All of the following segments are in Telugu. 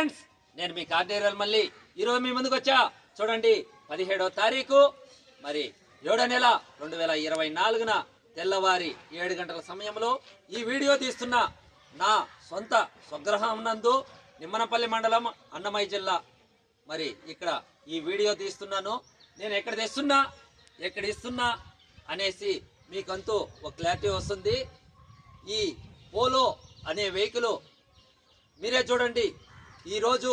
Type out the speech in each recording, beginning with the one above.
ఫ్రెండ్స్. నేను మీ కార్డేరల్ మళ్ళీ. ఈరోజు మీ ముందుకు వచ్చా? చూడండి పదిహేడవ తారీఖు మరి ఏడో నెల రెండు వేల ఇరవై నాలుగున తెల్లవారి ఏడు గంటల సమయంలో ఈ వీడియో తీస్తున్న నా సొంత స్వగ్రహం నందు నిమ్మనపల్లి మండలం అన్నమయ్య జిల్లా. మరి ఇక్కడ ఈ వీడియో తీస్తున్నాను. నేను ఎక్కడ తెస్తున్నా ఎక్కడ ఇస్తున్నా అనేసి మీకంతూ ఒక క్లారిటీ వస్తుంది. ఈ పోలో అనే వెహికల్ మీరే చూడండి. ఈరోజు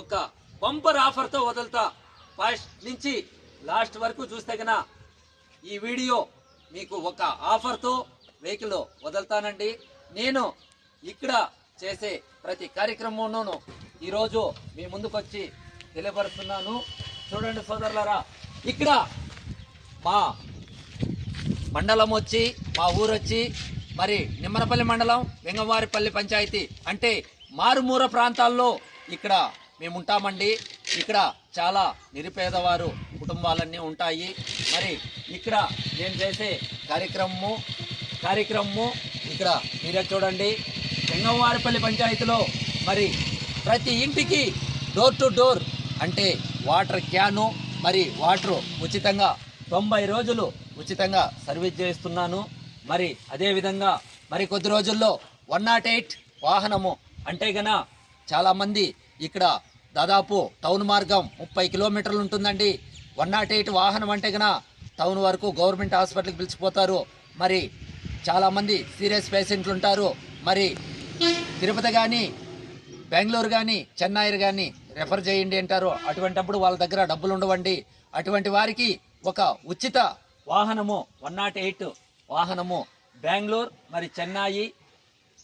ఒక బంపర్ ఆఫర్తో వదులుతా ఫస్ట్ నుంచి లాస్ట్ వరకు చూస్తే కన ఈ వీడియో మీకు ఒక ఆఫర్తో వెహికల్ వదులుతానండి. నేను ఇక్కడ చేసే ప్రతి కార్యక్రమంలోనూ ఈరోజు మీ ముందుకొచ్చి తెలియపరుస్తున్నాను. చూడండి సోదరులరా ఇక్కడ మా మండలం వచ్చి మా ఊరు వచ్చి మరి నిమ్మనపల్లి మండలం వెంగవారిపల్లి పంచాయతీ అంటే మారుమూర ప్రాంతాల్లో ఇక్కడ మేము ఉంటామండి ఇక్కడ చాలా నిరుపేదవారు కుటుంబాలన్నీ ఉంటాయి. మరి ఇక్కడ నేను చేసే కార్యక్రమము కార్యక్రమము ఇక్కడ మీరే చూడండి. చెంగంవారిపల్లి పంచాయతీలో మరి ప్రతి ఇంటికి డోర్ టు డోర్ అంటే వాటర్ క్యాను మరి వాటర్ ఉచితంగా తొంభై రోజులు ఉచితంగా సర్వీస్ చేస్తున్నాను మరి అదేవిధంగా మరి కొద్ది రోజుల్లో వన్ నాట్ ఎయిట్ వాహనము అంటే గన చాలామంది ఇక్కడ దాదాపు టౌన్ మార్గం ముప్పై కిలోమీటర్లు ఉంటుందండి. వన్ నాట్ ఎయిట్ వాహనం అంటే గన టౌన్ వరకు గవర్నమెంట్ హాస్పిటల్కి పిలిచిపోతారు. మరి చాలామంది సీరియస్ పేషెంట్లు ఉంటారు. మరి తిరుపతి కానీ బెంగళూరు కానీ చెన్నై కానీ రెఫర్ చేయండి అంటారు. అటువంటప్పుడు వాళ్ళ దగ్గర డబ్బులు ఉండవండి. అటువంటి వారికి ఒక ఉచిత వాహనము వన్ నాట్ ఎయిట్ వాహనము బెంగళూరు మరి చెన్నై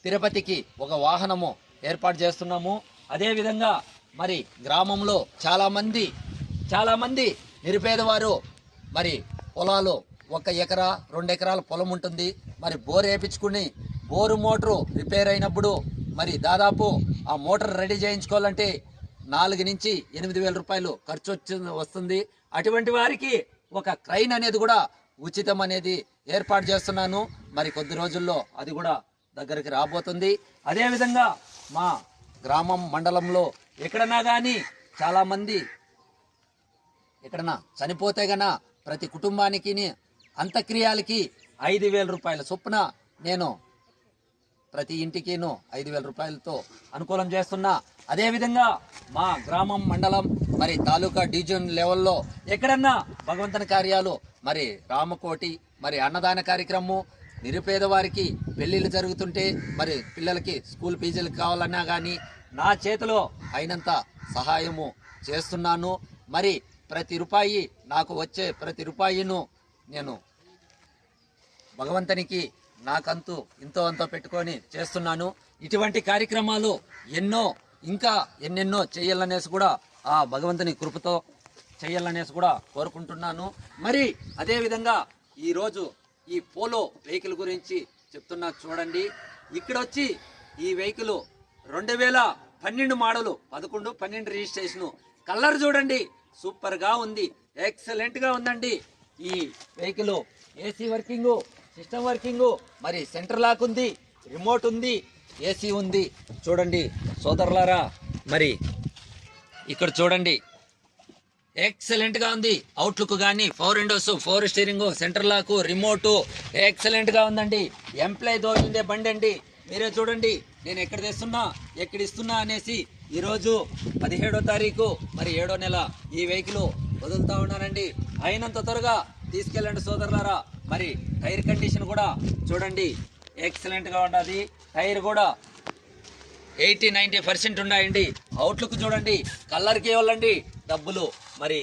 తిరుపతికి ఒక వాహనము ఏర్పాటు చేస్తున్నాము. అదేవిధంగా మరి గ్రామంలో చాలామంది చాలామంది నిరుపేదవారు మరి పొలాలు ఒక ఎకరా రెండు ఎకరాల పొలం ఉంటుంది. మరి బోర్ వేయించుకుని బోరు మోటారు రిపేర్ అయినప్పుడు మరి దాదాపు ఆ మోటార్ రెడీ చేయించుకోవాలంటే నాలుగు నుంచి ఎనిమిది వేల రూపాయలు ఖర్చు వచ్చి వస్తుంది. అటువంటి వారికి ఒక క్రైన్ అనేది కూడా ఉచితం అనేది ఏర్పాటు చేస్తున్నాను. మరి కొద్ది రోజుల్లో అది కూడా దగ్గరికి రాబోతుంది. అదేవిధంగా మా గ్రామం మండలంలో ఎక్కడన్నా కానీ చాలామంది ఎక్కడన్నా చనిపోతే గన ప్రతి కుటుంబానికి అంత్యక్రియాలకి ఐదు వేల రూపాయల చొప్పున నేను ప్రతి ఇంటికిను ఐదు వేల రూపాయలతో అనుకూలం చేస్తున్నా. అదేవిధంగా మా గ్రామం మండలం మరి తాలూకా డివిజన్ లెవెల్లో ఎక్కడన్నా భగవంతుని కార్యాలు మరి రామకోటి మరి అన్నదాన కార్యక్రమం నిరుపేదవారికి పెళ్ళిళ్ళు జరుగుతుంటే మరి పిల్లలకి స్కూల్ ఫీజులు కావాలన్నా కానీ నా చేతిలో అయినంత సహాయము చేస్తున్నాను. మరి ప్రతి రూపాయి నాకు వచ్చే ప్రతి రూపాయిను నేను భగవంతునికి నాకంతు ఇంతో అంతో పెట్టుకొని చేస్తున్నాను. ఇటువంటి కార్యక్రమాలు ఎన్నో ఇంకా ఎన్నెన్నో చేయాలనేసి కూడా ఆ భగవంతుని కృపతో చేయాలనేసి కూడా కోరుకుంటున్నాను. మరి అదేవిధంగా ఈరోజు ఈ పోలో వెహికల్ గురించి చెప్తున్నా చూడండి. ఇక్కడ వచ్చి ఈ వెహికల్ రెండు వేల పన్నెండు మోడలు పదకొండు పన్నెండు రిజిస్ట్రేషను. కలర్ చూడండి సూపర్గా ఉంది ఎక్సలెంట్గా ఉందండి. ఈ vehicle AC working system working మరి సెంటర్ లాక్ ఉంది రిమోట్ ఉంది ఏసీ ఉంది. చూడండి సోదరులారా మరి ఇక్కడ చూడండి ఎక్సలెంట్గా ఉంది. అవుట్లుక్ కానీ four windows four steering centre lock remote ఎక్సలెంట్గా ఉందండి. ఎంప్లాయ్ దోలిందే బండి అండి. మీరే చూడండి. నేను ఎక్కడ తెస్తున్నా ఎక్కడ ఇస్తున్నా అనేసి ఈరోజు పదిహేడో తారీఖు మరి ఏడో నెల ఈ వెహికల్ వదులుతా ఉన్నానండి అయినంత త్వరగా తీసుకెళ్ళండి సోదరులారా. మరి టైర్ కండిషన్ కూడా చూడండి. ఎక్సలెంట్గా ఉన్నది టైర్ కూడా ఎయిటీ నైంటీ పర్సెంట్ ఉన్నాయండి. అవుట్లుక్ చూడండి. కలర్కి ఇవ్వాలండి డబ్బులు. మరి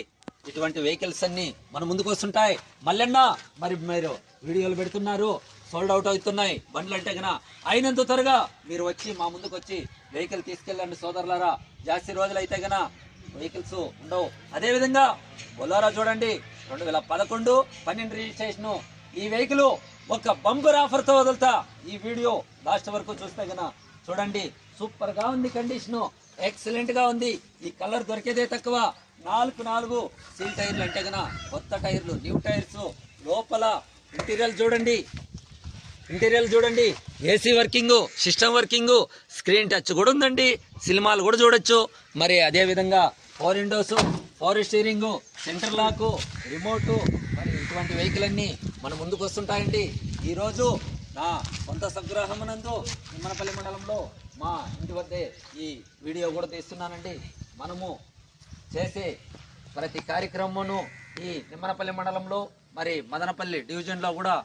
ఇటువంటి వెహికల్స్ అన్ని మన ముందుకు వస్తుంటాయి. మళ్ళన్నా మరి మీరు వీడియోలు పెడుతున్నారు సోల్డ్ అవుట్ అవుతున్నాయి బండ్లు అంటే గన అయినంత త్వరగా మీరు వచ్చి మా ముందుకు వచ్చి వెహికల్ తీసుకెళ్ళండి సోదరులారా. జాస్తి రోజులు అయితే గన వెహికల్స్ ఉండవు. అదేవిధంగా బొలోరా చూడండి రెండు వేల పదకొండు పన్నెండు రిజిస్ట్రేషను. ఈ వెహికల్ ఒక బంపర్ ఆఫర్తో వదులుతా. ఈ వీడియో లాస్ట్ వరకు చూస్తే గన చూడండి. సూపర్గా ఉంది కండిషను ఎక్సలెంట్గా ఉంది. ఈ కలర్ దొరికేదే తక్కువ. నాలుగు నాలుగు సీల్ టైర్లు అంటే గన కొత్త టైర్లు న్యూ టైర్స్ లోపల ఇంటీరియల్ చూడండి. ఇంటీరియర్ చూడండి. AC working system working screen touch కూడా ఉందండి. సినిమాలు కూడా చూడొచ్చు. మరి అదేవిధంగా four windows power steering centre lock remote మరి ఇటువంటి వెహికల్ అన్నీ మన ముందుకు వస్తుంటాయండి. ఈరోజు నా సొంత సంగ్రహమునందు నిమ్మనపల్లి మండలంలో మా ఇంటి వద్దే ఈ వీడియో కూడా తీస్తున్నానండి. మనము చేసే ప్రతి కార్యక్రమమును ఈ నిమ్మనపల్లి మండలంలో మరి మదనపల్లి డివిజన్లో కూడా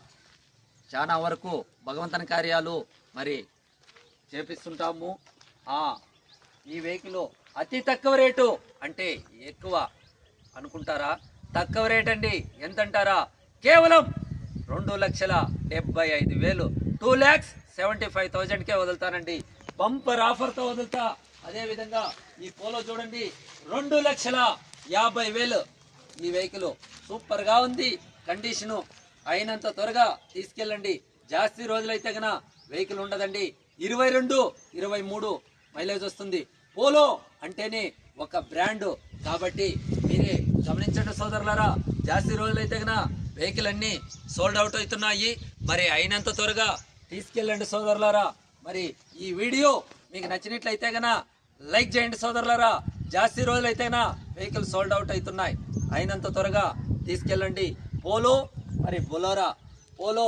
చాలా వరకు భగవంతుని కార్యాలు మరి చేపిస్తుంటాము. ఆ ఈ వెహికల్ అతి తక్కువ రేటు అంటే ఎక్కువ అనుకుంటారా? తక్కువ రేట్ అండి. ఎంత అంటారా కేవలం రెండు లక్షల డెబ్బై ఐదు వేలు. టూ ల్యాక్స్ సెవెంటీ ఫైవ్ థౌజండ్కే వదులుతానండి. బంపర్ ఆఫర్తో వదులుతా. అదే విధంగా ఈ పోలో చూడండి రెండు లక్షల యాభై వేలు ఈ వెహికల్ సూపర్గా ఉంది. కండిషను అయినంత త్వరగా తీసుకెళ్ళండి. జాస్తి రోజులైతే గన వెహికల్ ఉండదండి. ఇరవై రెండు ఇరవై మూడు మైలేజ్ వస్తుంది. పోలో అంటేనే ఒక బ్రాండ్. కాబట్టి మీరే గమనించండి సోదరులారా జాస్తి రోజులైతే గన వెహికల్ అన్ని సోల్డ్ అవుట్ అవుతున్నాయి. మరి అయినంత త్వరగా తీసుకెళ్ళండి సోదరులారా. మరి ఈ వీడియో మీకు నచ్చినట్లయితే గన లైక్ చేయండి సోదరులరా. జాస్తి రోజులైతే వెహికల్ సోల్డ్ అవుట్ అవుతున్నాయి. అయినంత త్వరగా తీసుకెళ్ళండి. పోలో మరి బొలోరా. పోలో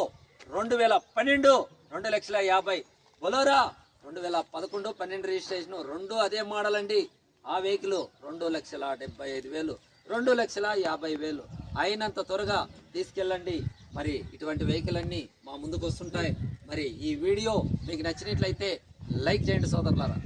రెండు వేల పన్నెండు రెండు లక్షల యాభై. బొలోరా రెండు వేల పదకొండు పన్నెండు రిజిస్ట్రేషన్ రెండు అదే మోడల్ అండి. ఆ వెహికల్ రెండు లక్షల డెబ్బై ఐదు వేలు రెండు లక్షల యాభై వేలు. అయినంత త్వరగా తీసుకెళ్ళండి. మరి ఇటువంటి వెహికల్ అన్నీ మా ముందుకు వస్తుంటాయి. మరి ఈ వీడియో మీకు నచ్చినట్లయితే లైక్ చేయండి సోదరులారా.